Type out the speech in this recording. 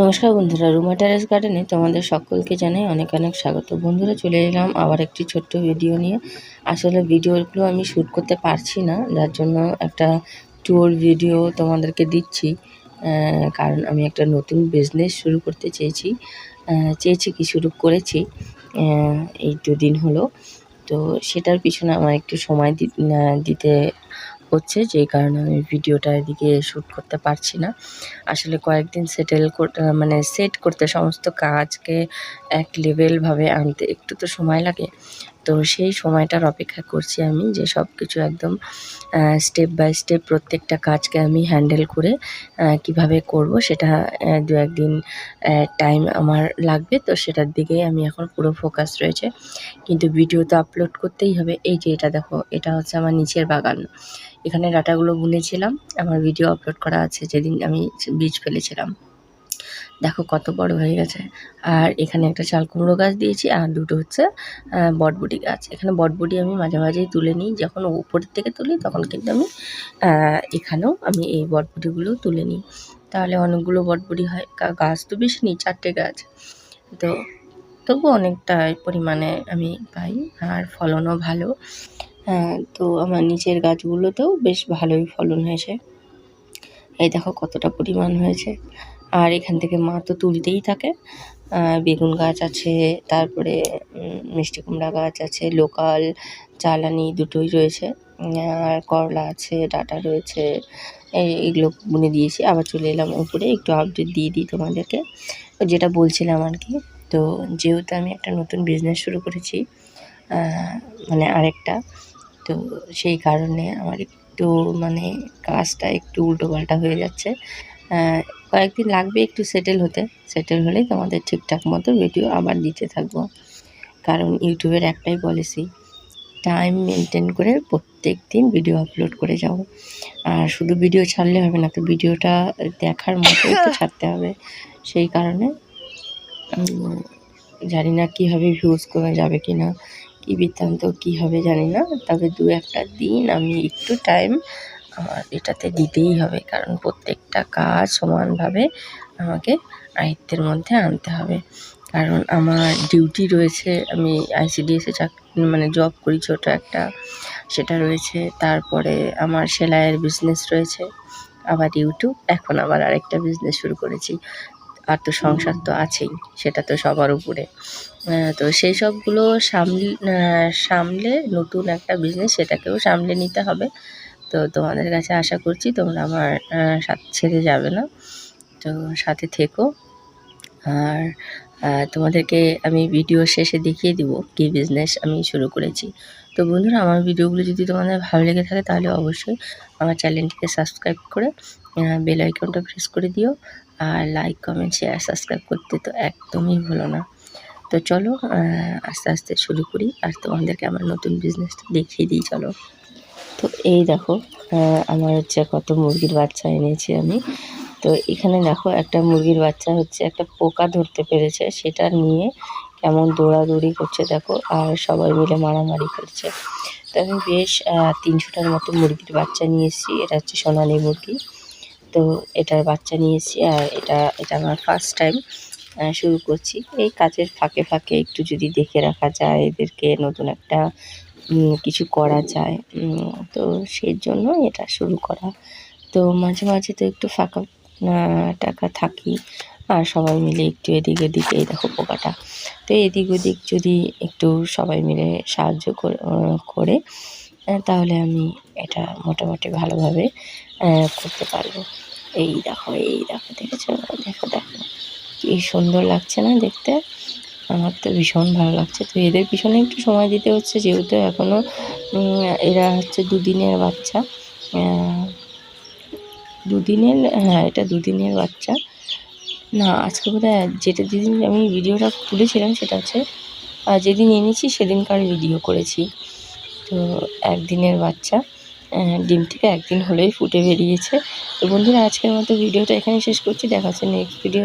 নমস্কার বন্ধুরা, রুমা টেরেস গার্ডেনে তোমাদের সকলকে জানাই অনেক অনেক স্বাগত। বন্ধুরা, চলে এলাম আবার একটি ছোট্ট ভিডিও নিয়ে। আসলে ভিডিওগুলো আমি শ্যুট করতে পারছি না, যার জন্য একটা ট্যুর ভিডিও তোমাদেরকে দিচ্ছি। কারণ আমি একটা নতুন বিজনেস শুরু করতে চেয়েছি। চেয়েছি কি শুরু করেছি। এই দুদিন হলো। তো সেটার পিছনে আমার একটু সময় দিতে হচ্ছে যে কারণে আমি ভিডিওটা এদিকে শ্যুট করতে পারছি না। আসলে কয়েকদিন সেটেল মানে সেট করতে সমস্ত কাজকে এক লেভেলভাবে আনতে একটু তো সময় লাগে। তো সেই সময়টার অপেক্ষা করছি আমি যে সব কিছু একদম স্টেপ বাই স্টেপ প্রত্যেকটা কাজকে আমি হ্যান্ডেল করে কীভাবে করব সেটা দু একদিন টাইম আমার লাগবে। তো সেটার দিকেই আমি এখন পুরো ফোকাস রয়েছে। কিন্তু ভিডিও তো আপলোড করতেই হবে। এই যে এটা দেখো, এটা হচ্ছে আমার নিচের বাগান। এখানে ডাটাগুলো বুনেছিলাম। আমার ভিডিও আপলোড করা আছে যেদিন আমি বীজ ফেলেছিলাম। দেখো কত বড় হয়ে গেছে। আর এখানে একটা চাল কুমড়ো গাছ দিয়েছি, আর দুটো হচ্ছে বটবটি গাছ। এখানে বটবটি আমি মাঝে মাঝেই তুলে নিই, যখন উপরের থেকে তুলি তখন কিন্তু আমি এখানেও আমি এই বটবটিগুলো তুলে নিই। তাহলে অনেকগুলো বটবটি হয় গাছ তো বেশি নিই, চারটে গাছ। তো তবু অনেকটা পরিমাণে আমি পাই, আর ফলনও ভালো। হ্যাঁ তো আমার নিচের গাছগুলোতেও বেশ ভালোই ফলন হয়েছে। এই দেখো কতটা পরিমাণ হয়েছে। আর এখান থেকে মা তো তুলতেই থাকে। বেগুন গাছ আছে, তারপরে মিষ্টি কুমড়া গাছ আছে, লোকাল জ্বালানি দুটোই রয়েছে। আর করলা আছে, ডাঁটা রয়েছে এগুলো বুনে দিয়েছি। আবার চলে এলাম উপরে, একটু আপডেট দিয়ে দিই তোমাদেরকে। যেটা বলছিলাম আর কি, তো যেহেতু আমি একটা নতুন বিজনেস শুরু করেছি মানে আরেকটা, তো সেই কারণে আমার একটু মানে কাজটা একটু উল্টোপাল্টা হয়ে যাচ্ছে। কয়েকদিন লাগবে একটু সেটেল হতে। সেটেল হলেই তোমাদের ঠিকঠাক মতো ভিডিও আবার দিতে থাকব। কারণ ইউটিউবের একটাই পলিসি টাইম মেনটেন করে প্রত্যেক দিন ভিডিও আপলোড করে যাও। আর শুধু ভিডিও ছাড়লে হবে না তো ভিডিওটা দেখার মতো একটু ছাড়তে হবে। সেই কারণে জানি না কীভাবে ভিউজ কমে যাবে কি না কী বৃত্তান্ত কী হবে জানি না। তবে দু একটা দিন আমি একটু টাইম আমার এটাতে দিতেই হবে, কারণ প্রত্যেকটা কাজ সমানভাবে আমাকে আয়ত্তের মধ্যে আনতে হবে। কারণ আমার ডিউটি রয়েছে, আমি আইসিডিএসে চাকরি মানে জব করি ছোটো একটা, সেটা রয়েছে। তারপরে আমার সেলাইয়ের বিজনেস রয়েছে, আবার ইউটিউব এখন আবার আরেকটা বিজনেস শুরু করেছি। আর তো সংসার তো আছেই, সেটা তো সবার উপরে। তো সেই সবগুলো সামল সামলে নতুন একটা বিজনেস সেটাকেও সামলে নিতে হবে। তো তোমাদের কাছে আশা করছি তোমরা আমার সাথে ছেড়ে যাবে না। তো সাথে থেকো। আর তোমাদেরকে আমি ভিডিও শেষে দেখিয়ে দিব কী বিজনেস আমি শুরু করেছি। তো বন্ধুরা, আমার ভিডিওগুলো যদি তোমাদের ভালো লেগে থাকে তাহলে অবশ্যই আমার চ্যানেলটিকে সাবস্ক্রাইব করে বেল আইকনটা প্রেস করে দিও। আর লাইক কমেন্ট শেয়ার সাবস্ক্রাইব করতে তো একদমই ভুলো না। তো চলো আস্তে আস্তে শুরু করি। আর তোমাদেরকে আমার নতুন বিজনেসটা দেখিয়ে দিই, চলো। এই দেখো আমার হচ্ছে কত মুরগির বাচ্চা এনেছি আমি। তো এখানে দেখো, একটা মুরগির বাচ্চা হচ্ছে একটা পোকা ধরতে পেরেছে সেটা নিয়ে কেমন দৌড়াদৌড়ি করছে দেখো, আর সবাই মিলে মারামারি করছে। তো আমি বেশ তিনশোটার মতো মুরগির বাচ্চা নিয়ে এসেছি, এটা হচ্ছে সোনালি মুরগি। তো এটার বাচ্চা নিয়ে এসেছি, আর এটা এটা আমার ফার্স্ট টাইম শুরু করছি। এই কাজের ফাঁকে ফাঁকে একটু যদি দেখে রাখা যায় এদেরকে নতুন একটা কিছু করা যায়। তো সেই জন্য এটা শুরু করা। তো মাঝে মাঝে তো একটু ফাঁকা টাকা থাকি। আর সবাই মিলে একটু এদিক ওদিক, এই দেখো পোকাটা। তো এদিক ওদিক যদি একটু সবাই মিলে সাহায্য করে করে তাহলে আমি এটা মোটামুটি ভালোভাবে করতে পারব। এই দেখো এই দেখো, দেখেছ? দেখো দেখো। কি সুন্দর লাগছে না দেখতে? আমার তো ভীষণ ভালো লাগছে। তো এদের পিছনে একটু সময় দিতে হচ্ছে, যেহেতু এখনও এরা হচ্ছে দুদিনের বাচ্চা। দুদিনের হ্যাঁ এটা দুদিনের বাচ্চা। না, আজকে বোধহয় যেটা যেদিন আমি ভিডিওটা তুলেছিলাম সেটা হচ্ছে যেদিন এনেছি সেদিনকার ভিডিও করেছি। তো একদিনের বাচ্চা ডিম থেকে একদিন হলেই ফুটে বেরিয়েছে। তো বন্ধুরা, আজকের মতো ভিডিওটা এখানে শেষ করছি। দেখা হচ্ছে নেক্সট ভিডিও